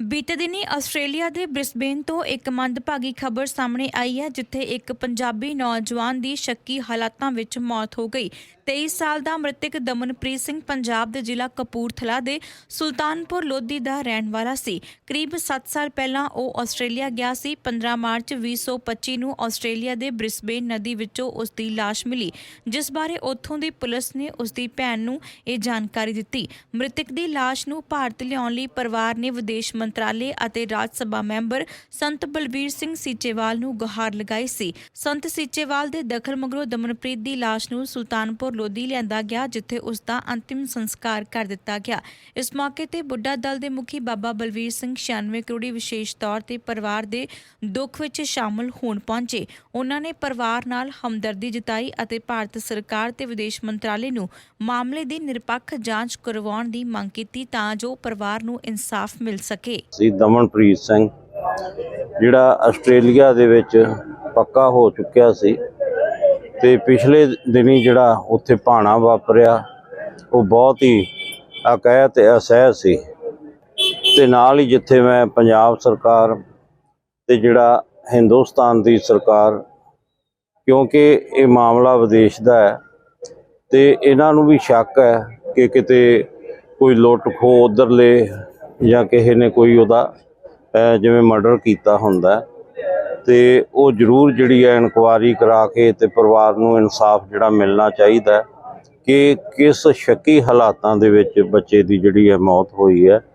ਬੀਤੇ ਦਿਨੀ ਆਸਟ੍ਰੇਲੀਆ ਦੇ ਬ੍ਰਿਸਬੇਨ ਤੋਂ ਇੱਕ ਮੰਦਭਾਗੀ ਖਬਰ ਸਾਹਮਣੇ ਆਈ ਹੈ, ਜਿੱਥੇ ਇੱਕ ਪੰਜਾਬੀ ਨੌਜਵਾਨ ਦੀ ਸ਼ੱਕੀ ਹਾਲਾਤਾਂ ਵਿੱਚ ਮੌਤ ਹੋ ਗਈ। 23 ਸਾਲ ਦਾ ਮ੍ਰਿਤਕ ਦਮਨਪ੍ਰੀਤ ਸਿੰਘ ਪੰਜਾਬ ਦੇ ਜ਼ਿਲ੍ਹਾ ਕਪੂਰਥਲਾ ਦੇ ਸੁਲਤਾਨਪੁਰ ਲੋਧੀ ਦਾ ਰਹਿਣ ਵਾਲਾ ਸੀ। ਕਰੀਬ 7 ਸਾਲ ਪਹਿਲਾਂ ਉਹ ਆਸਟ੍ਰੇਲੀਆ ਗਿਆ ਸੀ। 15 ਮਾਰਚ 2025 ਨੂੰ ਆਸਟ੍ਰੇਲੀਆ ਦੇ ਬ੍ਰਿਸਬੇਨ ਨਦੀ ਵਿੱਚੋਂ ਉਸ ਦੀ ਲਾਸ਼ ਮਿਲੀ, ਜਿਸ ਬਾਰੇ ਉੱਥੋਂ ਦੀ ਪੁਲਿਸ ਨੇ ਉਸ ਦੀ ਭੈਣ ਨੂੰ ਇਹ ਜਾਣਕਾਰੀ ਦਿੱਤੀ। ਮ੍ਰਿਤਕ ਦੀ ਲਾਸ਼ ਨੂੰ ਭਾਰਤ ਲਿਆਉਣ ਲਈ ਪਰਿਵਾਰ ਨੇ ਵਿਦੇਸ਼ ਮੰਤਰਾਲੇ ਅਤੇ ਰਾਜ ਸਭਾ ਮੈਂਬਰ ਸੰਤ ਬਲਬੀਰ ਸਿੰਘ ਸੀਚੇਵਾਲ ਨੂੰ ਗੁਹਾਰ ਲਗਾਈ ਸੀ। ਸੰਤ ਸੀਚੇਵਾਲ ਦੇ ਦਖਲ ਮਗਰੋਂ ਦਮਨਪ੍ਰੀਤ ਦੀ ਲਾਸ਼ ਨੂੰ ਸੁਲਤਾਨਪੁਰ ਲੋਧੀ ਲਿਆਂਦਾ ਗਿਆ, ਜਿੱਥੇ ਉਸ ਦਾ ਅੰਤਿਮ ਸੰਸਕਾਰ ਕਰ ਦਿੱਤਾ ਗਿਆ। ਇਸ ਮੌਕੇ ਤੇ ਬੁੱਢਾ ਦਲ ਦੇ ਮੁਖੀ ਬਾਬਾ ਬਲਵੀਰ ਸਿੰਘ 96 ਕਰੋੜੀ ਵਿਸ਼ੇਸ਼ ਤੌਰ ਤੇ ਪਰਿਵਾਰ ਦੇ ਦੁੱਖ ਵਿੱਚ ਸ਼ਾਮਲ ਹੋਣ ਪਹੁੰਚੇ। ਉਹਨਾਂ ਨੇ ਪਰਿਵਾਰ ਨਾਲ ਹਮਦਰਦੀ ਜਤਾਈ ਅਤੇ ਭਾਰਤ ਸਰਕਾਰ ਤੇ ਵਿਦੇਸ਼ ਮੰਤਰਾਲੇ ਨੂੰ ਮਾਮਲੇ ਦੀ ਨਿਰਪੱਖ ਜਾਂਚ ਕਰਵਾਉਣ ਦੀ ਮੰਗ ਕੀਤੀ ਤਾਂ ਜੋ ਪਰਿਵਾਰ ਨੂੰ ਇਨਸਾਫ ਮਿਲ ਸਕੇ। ਸੀ ਦਮਨਪ੍ਰੀਤ ਸਿੰਘ, ਜਿਹੜਾ ਆਸਟ੍ਰੇਲੀਆ ਦੇ ਵਿੱਚ ਪੱਕਾ ਹੋ ਚੁੱਕਿਆ ਸੀ ਤੇ ਪਿਛਲੇ ਦਿਨੀ ਜਿਹੜਾ ਉੱਥੇ ਭਾਣਾ ਵਾਪਰਿਆ, ਉਹ ਬਹੁਤ ਹੀ ਅਕਹਿ ਤੇ ਅਸਹਿ ਸੀ। ਤੇ ਨਾਲ ਹੀ ਜਿੱਥੇ ਮੈਂ ਪੰਜਾਬ ਸਰਕਾਰ ਤੇ ਜਿਹੜਾ ਹਿੰਦੁਸਤਾਨ ਦੀ ਸਰਕਾਰ, ਕਿਉਂਕਿ ਇਹ ਮਾਮਲਾ ਵਿਦੇਸ਼ ਦਾ ਹੈ, ਤੇ ਇਹਨਾਂ ਨੂੰ ਵੀ ਸ਼ੱਕ ਹੈ ਕਿ ਕਿਤੇ ਕੋਈ ਲੁੱਟ ਖੋ ਉਧਰਲੇ ਜਾਂ ਕਿਸੇ ਨੇ ਕੋਈ ਉਹਦਾ ਜਿਵੇਂ ਮਰਡਰ ਕੀਤਾ ਹੁੰਦਾ ਤੇ ਉਹ ਜ਼ਰੂਰ ਜਿਹੜੀ ਹੈ ਇਨਕੁਆਰੀ ਕਰਾ ਕੇ ਤੇ ਪਰਿਵਾਰ ਨੂੰ ਇਨਸਾਫ ਜਿਹੜਾ ਮਿਲਣਾ ਚਾਹੀਦਾ ਕਿ ਕਿਸ ਸ਼ੱਕੀ ਹਾਲਾਤਾਂ ਦੇ ਵਿੱਚ ਬੱਚੇ ਦੀ ਜਿਹੜੀ ਹੈ ਮੌਤ ਹੋਈ ਹੈ।